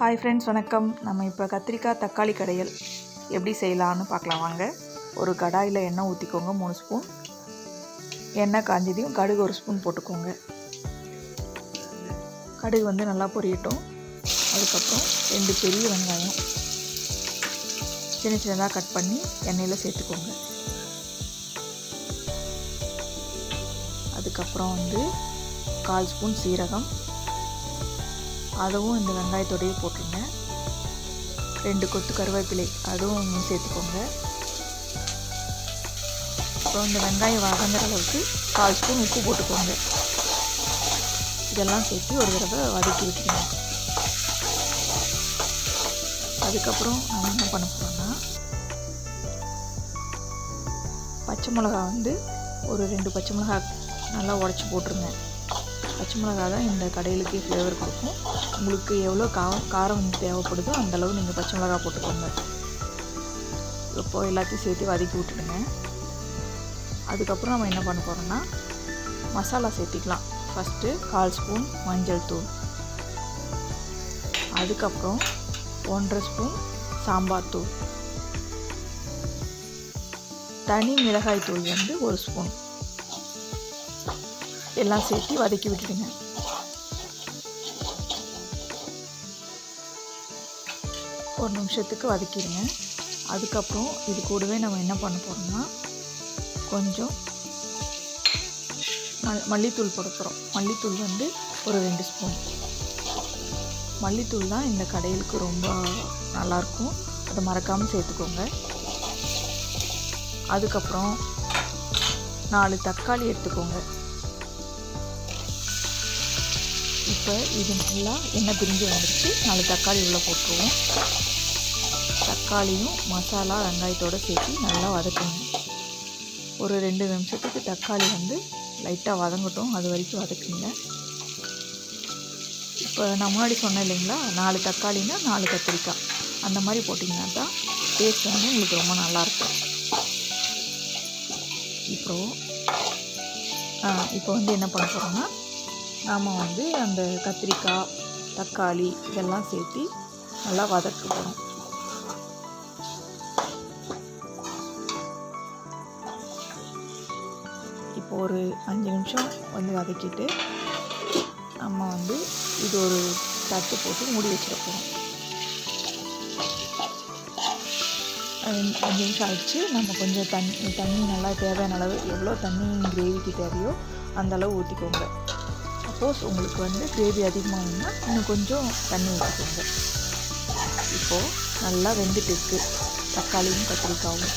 Hi friends வணக்கம். நம்ம இப்போ கத்திரிக்காய் தக்காளி கடையல் எப்படி செய்யலான்னு பார்க்கலாம். வாங்க. ஒரு கடாயில் எண்ணெய் ஊற்றிக்கோங்க மூணு ஸ்பூன். எண்ணெய் காஞ்சதையும் கடுகு ஒரு ஸ்பூன் போட்டுக்கோங்க. கடுகு வந்து நல்லா பொரியட்டும். அதுக்கப்புறம் ரெண்டு பெரிய வெங்காயம் சின்ன சின்னதாக கட் பண்ணி எண்ணெயில் சேர்த்துக்கோங்க. அதுக்கப்புறம் வந்து கால் ஸ்பூன் சீரகம். அதுவும் இந்த வெங்காயத்தோடையே போட்டுருங்க. ரெண்டு கொத்து கருவேப்பிலை அதுவும் சேர்த்துக்கோங்க. அப்புறம் இந்த வெங்காயம் வதங்குற அளவுக்கு கால் ஸ்பூன் உப்பு போட்டுக்கோங்க. இதெல்லாம் சேர்த்து ஒரு தடவை வதக்கி விட்டுருங்க. அதுக்கப்புறம் நம்ம என்ன பண்ண போகிறோம்னா பச்சை மிளகா வந்து ஒரு ரெண்டு பச்சை மிளகா நல்லா உடச்சி போட்டுருங்க. பச்சை மிளகா தான் இந்த கடையிலுக்கு ஃப்ளேவர் கொடுக்கும். உங்களுக்கு எவ்வளோ கா காரம் தேவைப்படுதோ அந்தளவு நீங்கள் பச்சை மிளகா போட்டுக்கோங்க. இப்போ எல்லாத்தையும் சேர்த்து வதக்கி விட்டுடுங்க. அதுக்கப்புறம் நம்ம என்ன பண்ண போகிறோம்னா மசாலா சேர்த்திக்கலாம். ஃபஸ்ட்டு கால் ஸ்பூன் மஞ்சள் தூள். அதுக்கப்புறம் ஒன்றரை ஸ்பூன் சாம்பார் தூள். தனி மிளகாய் தூள் வந்து ஒரு ஸ்பூன். எல்லாம் சேர்த்து வதக்கி விட்டுடுங்க. ஒரு நிமிஷத்துக்கு வதக்கிடுங்க. அதுக்கப்புறம் இது கூடவே நம்ம என்ன பண்ண போகிறோம்னா கொஞ்சம் மல்லித்தூள் போட போகிறோம் மல்லித்தூள் வந்து ஒரு ரெண்டு ஸ்பூன். மல்லித்தூள் தான் இந்த கடையிலுக்கு ரொம்ப நல்லாயிருக்கும் அதை மறக்காமல் சேர்த்துக்கோங்க. அதுக்கப்புறம் நாலு தக்காளி எடுத்துக்கோங்க. இப்போ இது நல்லா எண்ணெய் பிரிஞ்சு வந்துடுச்சு நாலு தக்காளி உள்ளே போட்டுருவோம். தக்காளியும் மசாலா வெங்காயத்தோடு சேர்த்து நல்லா வதக்குங்க ஒரு ரெண்டு நிமிஷத்துக்கு தக்காளி வந்து லைட்டாக வதங்கட்டும். அது வரைக்கும் வதக்குங்க. இப்போ நான் முன்னாடி சொன்னேன் இல்லைங்களா? நாலு தக்காளினா நாலு கத்திரிக்காய். அந்த மாதிரி போட்டிங்கன்னா தான் டேஸ்ட் வந்து உங்களுக்கு ரொம்ப நல்லாயிருக்கும். இப்போ இப்போ வந்து என்ன பண்ண போகிறோம்னா நாம் வந்து அந்த கத்திரிக்காய் தக்காளி இதெல்லாம் சேர்த்து நல்லா வதக்க போகிறோம் இப்போ ஒரு அஞ்சு நிமிஷம் வந்து வதக்கிட்டு நம்ம வந்து இது ஒரு தட்டு போட்டு மூடி வச்சிட போகிறோம் அஞ்சு நிமிஷம் ஆயிடுச்சு. நம்ம கொஞ்சம் தண்ணி தண்ணி நல்லா தேவையான அளவு எவ்வளோ தண்ணி கிரேவிக்கு தேவையோ அந்த அளவு ஊற்றிக்கோங்க சப்போஸ் உங்களுக்கு வந்து கிரேவி அதிகமாகனா இன்னும் கொஞ்சம் தண்ணி ஊற்றிக்கோங்க. இப்போது நல்லா வெந்துட்டு இருக்குது தக்காளியும் கத்திரிக்காயும்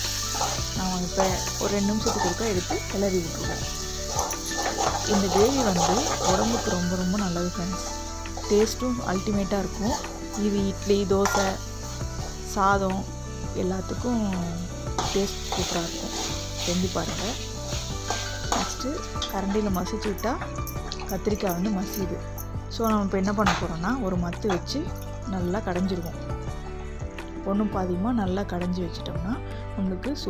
நான் இப்போ ஒரு ரெண்டு நிமிஷத்துக்கு இருக்க எடுத்து கிளறி விட்டுருவோம் இந்த கிரேவி வந்து உடம்புக்கு ரொம்ப ரொம்ப நல்லது ஃப்ரெண்ட்ஸ் டேஸ்ட்டும் அல்டிமேட்டாக இருக்கும். இது இட்லி தோசை சாதம் எல்லாத்துக்கும் டேஸ்ட் சூப்பராக இருக்கும். செஞ்சு பாருங்கள் நெக்ஸ்ட்டு கரண்டியில் மசிச்சு விட்டால் கத்திரிக்காய் வந்து மசியுது. ஸோ நம்ம இப்போ என்ன பண்ண போகிறோம்னா ஒரு மத்து வச்சு நல்லா கடைஞ்சிருவோம். ஒன்றும் பாதியமாக நல்லா கடைஞ்சி வச்சிட்டோம்னா நம்மளுக்கு சு